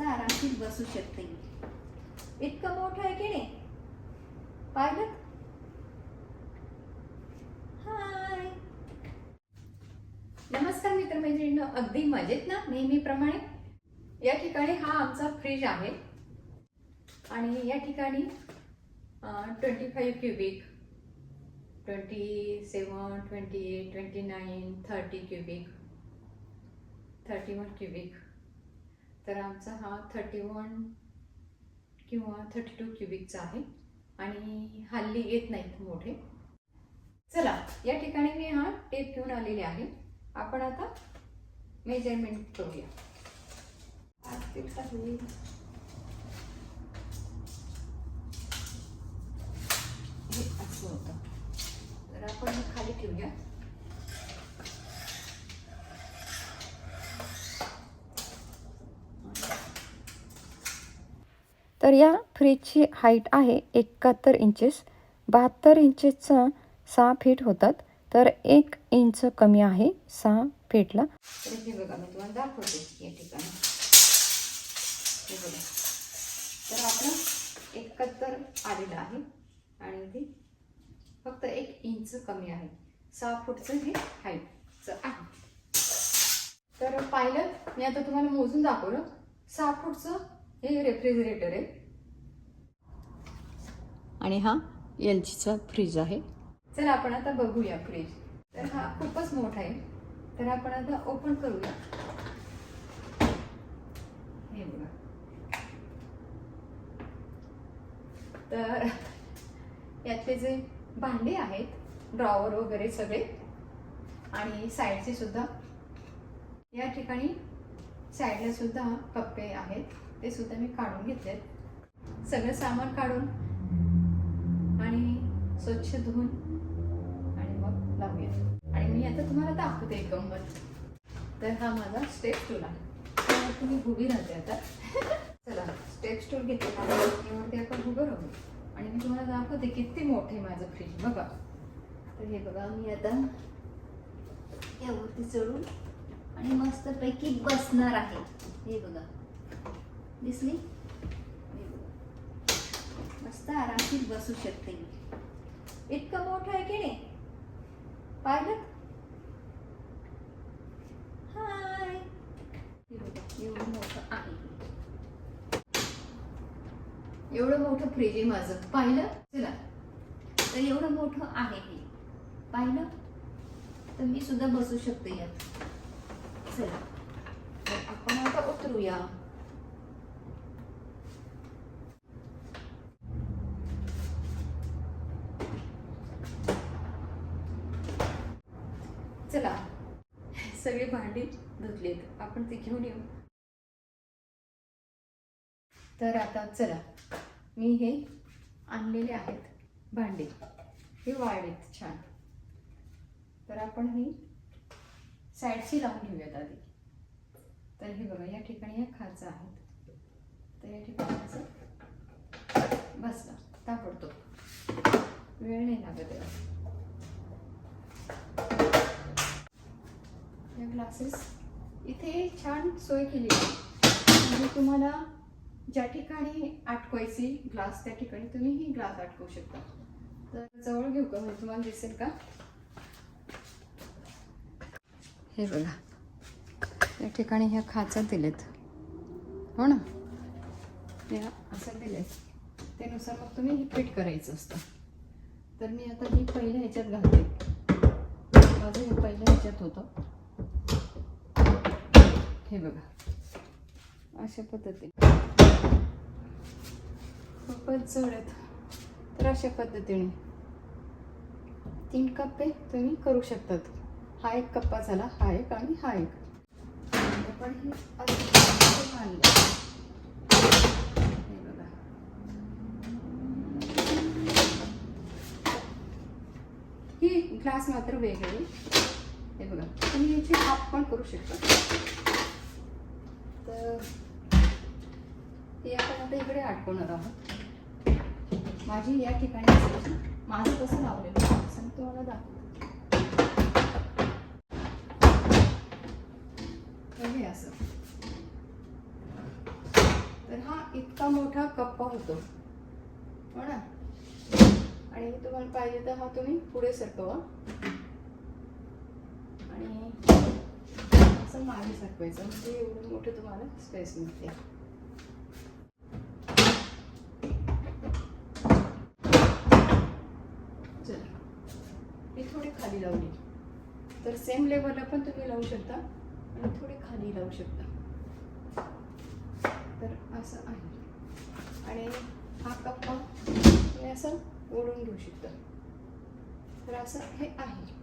मस्त आरामशीर बसू शकते. इतकं मोठं आहे की नाही? पाहिलं हाय. नमस्कार मित्रमैत्रिणींनो. अगदी मजेत ना? नेहमीप्रमाणे? या ठिकाणी हा आमचा फ्रीज आहे. आणि या ठिकाणी twenty five cubic twenty seven twenty eight twenty nine thirty cubic thirty one cubic तर आमचा हा थर्टी वन किंवा थर्टी टू क्युबिकचा आहे आणि हल्ली येत नाहीत मोठे. चला या ठिकाणी मी हा टेप घेऊन आलेले आहे. आपण आता मेजरमेंट करूया. हे असं होतं. तर आपण खाली ठेवूया. तर या फ्रीजची हाईट आहे एकाहत्तर इंचेस. बहात्तर इंचेसचं सहा फीट होतात. तर एक इंच कमी आहे सहा फीटला तर हे बघा मी तुम्हाला दाखवते या ठिकाणी. हे बघा. तर आपलं एकाहत्तर आलेलं आहे आणि ते फक्त एक इंच कमी आहे. सहा फूटचं हे हाईटचं आहे. तर पाहिलं मी आता तुम्हाला मोजून दाखवलं. सहा फूटचं हे रेफ्रिजरेटर आहे. आणि हा एल जीचा फ्रीज आहे. चल आपण आता बघूया फ्रीज. तर हा खूपच मोठा आहे. तर आपण आता ओपन करूया. हे बघा. तर यातले जे भांडे आहेत ड्रॉवर वगैरे सगळे आणि साईडचे सुद्धा या ठिकाणी साईडला सुद्धा कप्पे आहेत. ते सुद्धा मी काढून घेतलेत. सगळं सामान काढून स्वच्छ धुवून. आणि मग लावूया. आणि मी आता तुम्हाला दाखवते एकंबर. तर हा माझा स्टेप टूल आहे. तर तुम्ही उभी राहते आता. चला स्टेप स्टूल घेते यावरती आपण उभं राहू. आणि मी तुम्हाला दाखवते किती मोठे आहे माझं फ्रीज बघा. तर हे बघा मी आता यावरती चढून आणि मस्तपैकी बसणार आहे. हे बघा. दिसली? मस्त आरामशीर बसू शकते मी. इतकं मोठं आहे की नाही? पाहिलं? हाय. एवढं मोठं आहे. एवढं मोठं फ्रीज आहे माझं. पाहिलं? चला. तर एवढं मोठं आहे हे. पाहिलं? तर मी सुद्धा बसू शकते यात. चला. आपण आता उतरूया चला सगळी भांडी धुतलीत आपण ती घेऊन येऊ. तर आता चला मी हे आणलेले आहेत भांडे. हे वाळलेत छान. तर आपण ही साईडशी लावून घेऊयात आधी. तर हे बघा या ठिकाणी या खाचा आहेत तर या ठिकाणी असं बसला ताबडतो वेळ नाही लागत याला. इथे छान सोय केली आहे. म्हणजे तुम्हाला ज्या ठिकाणी अटकवायची ग्लास त्या ठिकाणी तुम्ही ही ग्लास अटकवू शकता. तर जवळ घेऊ का? म्हणजे तुम्हाला दिसेल का? हे बघा. या ठिकाणी ह्या खाचा दिलेत. हो ना? या असं दिलेत. त्यानुसार मग तुम्ही हे फिट करायचं असतं. तर मी आता ही पहिल्या ह्याच्यात घालते. माझं हे पहिल्या ह्याच्यात होतं. हे बघा. अशा पद्धतीने. खूपच जड आहेत. तर अशा पद्धतीने. तीन कप्पे तुम्ही करू शकतात. हा एक कप्पा झाला हा एक आणि हा एक. पण हे असं हे बघा. ही ग्लास मात्र वेगळी. हे बघा. तुम्ही याची हाफ पण करू शकता. तर हे आपण आता इकडे आठवणार आहोत. माझी या ठिकाणी माझं कसं लावलेलं असं तुम्हाला दाखवते. हे असं. तर हा इतका मोठा कप्पा होतो. हो ना? आणि तुम्हाला पाहिजे तर हा तुम्ही पुढे सरकवा. आणि असं मागे सरकवायचं. म्हणजे एवढं मोठं तुम्हाला स्पेस मिळते चला. मी थोडी खाली लावली तर सेम लेवलला पण तुम्ही लावू शकता आणि थोडी खाली लावू शकता. तर असं आहे. आणि हा कप्पा तुम्ही असं ओढून घेऊ शकता. तर असं हे आहे.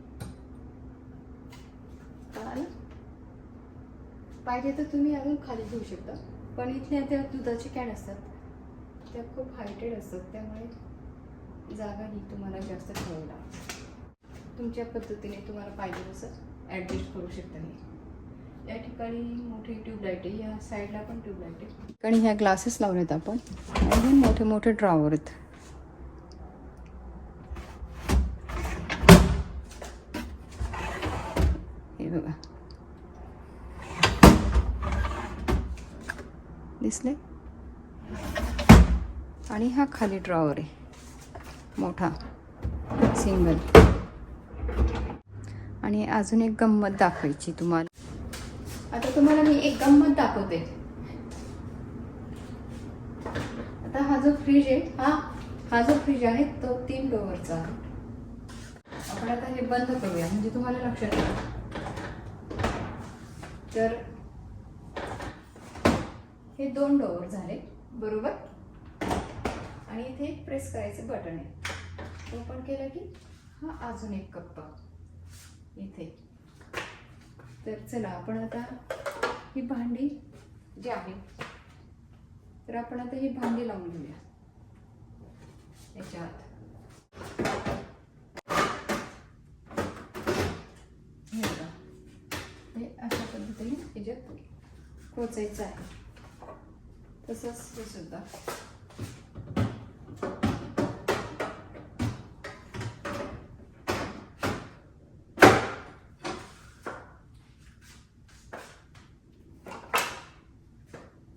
कळालं पाहिजे तर तुम्ही अजून खाली घेऊ शकता. पण इथल्या त्या दुधाचे कॅन असतात. त्या खूप हायटेड असतात. त्यामुळे जागा ही तुम्हाला जास्त ठेवावी लागते. तुमच्या पद्धतीने तुम्हाला पाहिजे तसं ॲडजस्ट करू शकता मी या ठिकाणी मोठी ट्यूबलाईट आहे. या साईडला पण ट्यूबलाईट आहे. कारण ह्या ग्लासेस लावलेत आपण. आणि मोठे मोठे ड्रॉवर आहेत. हे बघा. दिसले. आणि हा खाली ड्रॉवर आहे. मोठा. सिंगल आणि अजून एक गंमत दाखवायची तुम्हाला. आता तुम्हाला मी एक गंमत दाखवते. आता हा जो फ्रीज आहे हा हा जो फ्रीज आहे तो तीन डोअरचा आपण आता हे बंद करूया. म्हणजे तुम्हाला लक्षात तर हे दोन डोअर झाले बरोबर? आणि इथे एक प्रेस करायचं बटन आहे. ओपन केलं की हा अजून एक कप्पा इथे. तर चला आपण आता ही भांडी जी आहे तर आपण आता ही भांडी लावून घेऊया. याच्यात हे हे अशा पद्धतीने याच्यात कोचायचं आहे. तसंच हे सुद्धा.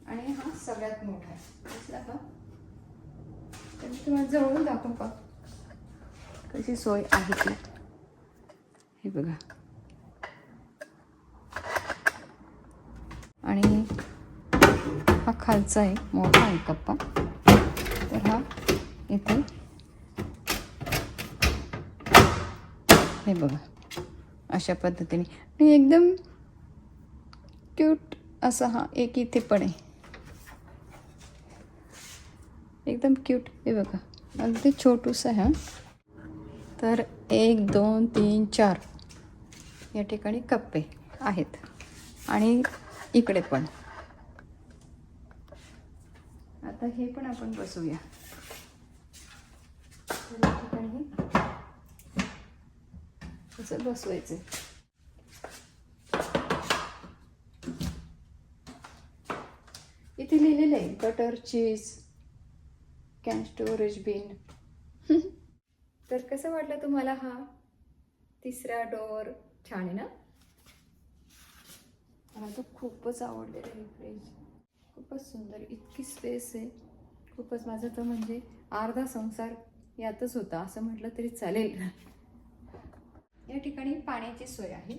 आणि हा सगळ्यात मोठा आहे. दिसला का तर मी तुम्हाला जवळून दाखवू का? कशी सोय आहे ती? हे बघा. आणि हा खालचा आहे मोठा आहे कप्पा. तर हा इथे. हे बघा अशा पद्धतीने. आणि एकदम क्यूट असा हा एक इथे पण आहे. एकदम क्यूट हे बघा. अगदी छोटूस आहे हा. तर एक दोन तीन चार या ठिकाणी कप्पे आहेत. आणि इकडे पण. आता हे पण आपण बसूया तर या ठिकाणी. असं बसवायचं इथे लिहिलेलं आहे butter cheese can storage bin तर कसं वाटलं तुम्हाला हा तिसरा डोअर छान आहे ना? मला तो खूपच आवडलेला आहे फ्रीज खूपच सुंदर इतकी स्पेस आहे. खूपच माझं तर म्हणजे अर्धा संसार यातच होता. असं म्हटलं तरी चालेल. या ठिकाणी पाण्याची सोय आहे.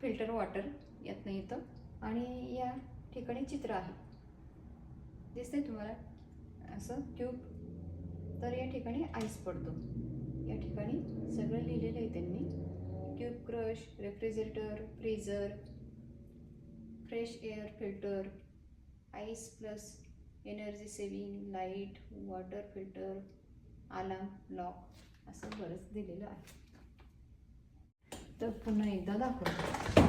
फिल्टर वॉटर यातनं येतं. आणि या ठिकाणी चित्र आहे. दिसतंय तुम्हाला? असं ट्यूब तर या ठिकाणी आईस पडतो. या ठिकाणी सगळं लिहिलेलं आहे त्यांनी. Tube crush refrigerator freezer fresh air filter ice plus energy saving light water filter alarm lock असं बरंच दिलेलं आहे. तर पुन्हा एकदा दाखवतो.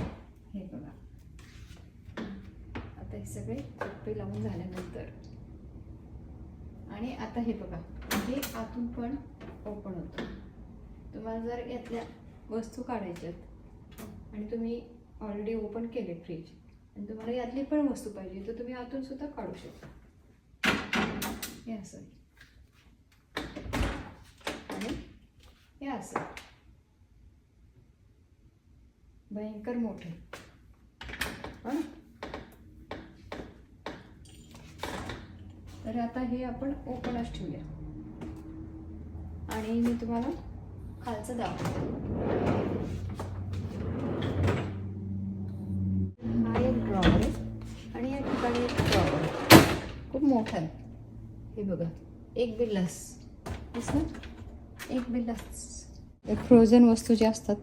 हे बघा. आता हे सगळे टप्पे लावून झाल्यानंतर. आणि आता हे बघा. हे आतून पण ओपन होतं. तुम्हाला जर यातल्या वस्तू काढायच्यात आणि तुम्ही ऑलरेडी ओपन केले फ्रीज आणि तुम्हाला यातली पण वस्तू पाहिजे तर तुम्ही आतून सुद्धा काढू शकता. हे असं आणि हे असं भयंकर मोठे. तर आता हे आपण ओपनच ठेवूया. आणि मी तुम्हाला खालचं दाखवते. मोठा. आहे हे बघा एक बिल्लास दिसलं? एक बिल्लास फ्रोझन वस्तू ज्या असतात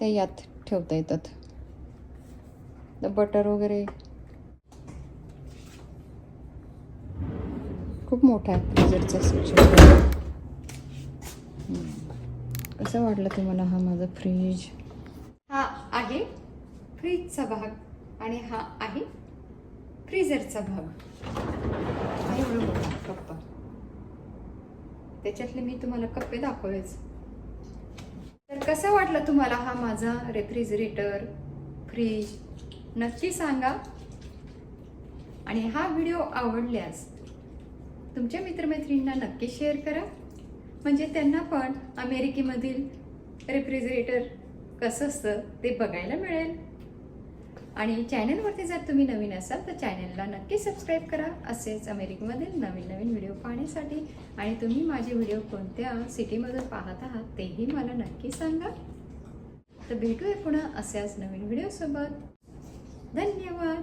त्या यात ठेवता येतात. तर बटर वगैरे. खूप मोठा आहे फ्रीजरचा सेक्शन कसं वाटलं तुम्हाला हा माझा फ्रीज हा आहे फ्रीजचा भाग आणि हा आहे फ्रीजरचा भाग. एवढा कप्पा त्याच्यातले मी तुम्हाला कप्पे दाखवलेच. तर कसं वाटलं तुम्हाला हा माझा रेफ्रिजरेटर फ्रीज? नक्की सांगा. आणि हा व्हिडिओ आवडल्यास तुमच्या मित्रमैत्रिणींना नक्की शेअर करा. म्हणजे त्यांना पण अमेरिकेमधील रेफ्रिजरेटर कसं असतं ते बघायला मिळेल. आणि चॅनलवरती जर तुम्ही नवीन असाल तर चॅनलला नक्की सबस्क्राईब करा. असेच अमेरिकेमधील नवीन नवीन व्हिडिओ पाहण्यासाठी. आणि तुम्ही माझे व्हिडिओ कोणत्या सिटीमधून पाहत आहात तेही मला नक्की सांगा. तर भेटूया पुन्हा अशाच नवीन व्हिडिओसोबत धन्यवाद.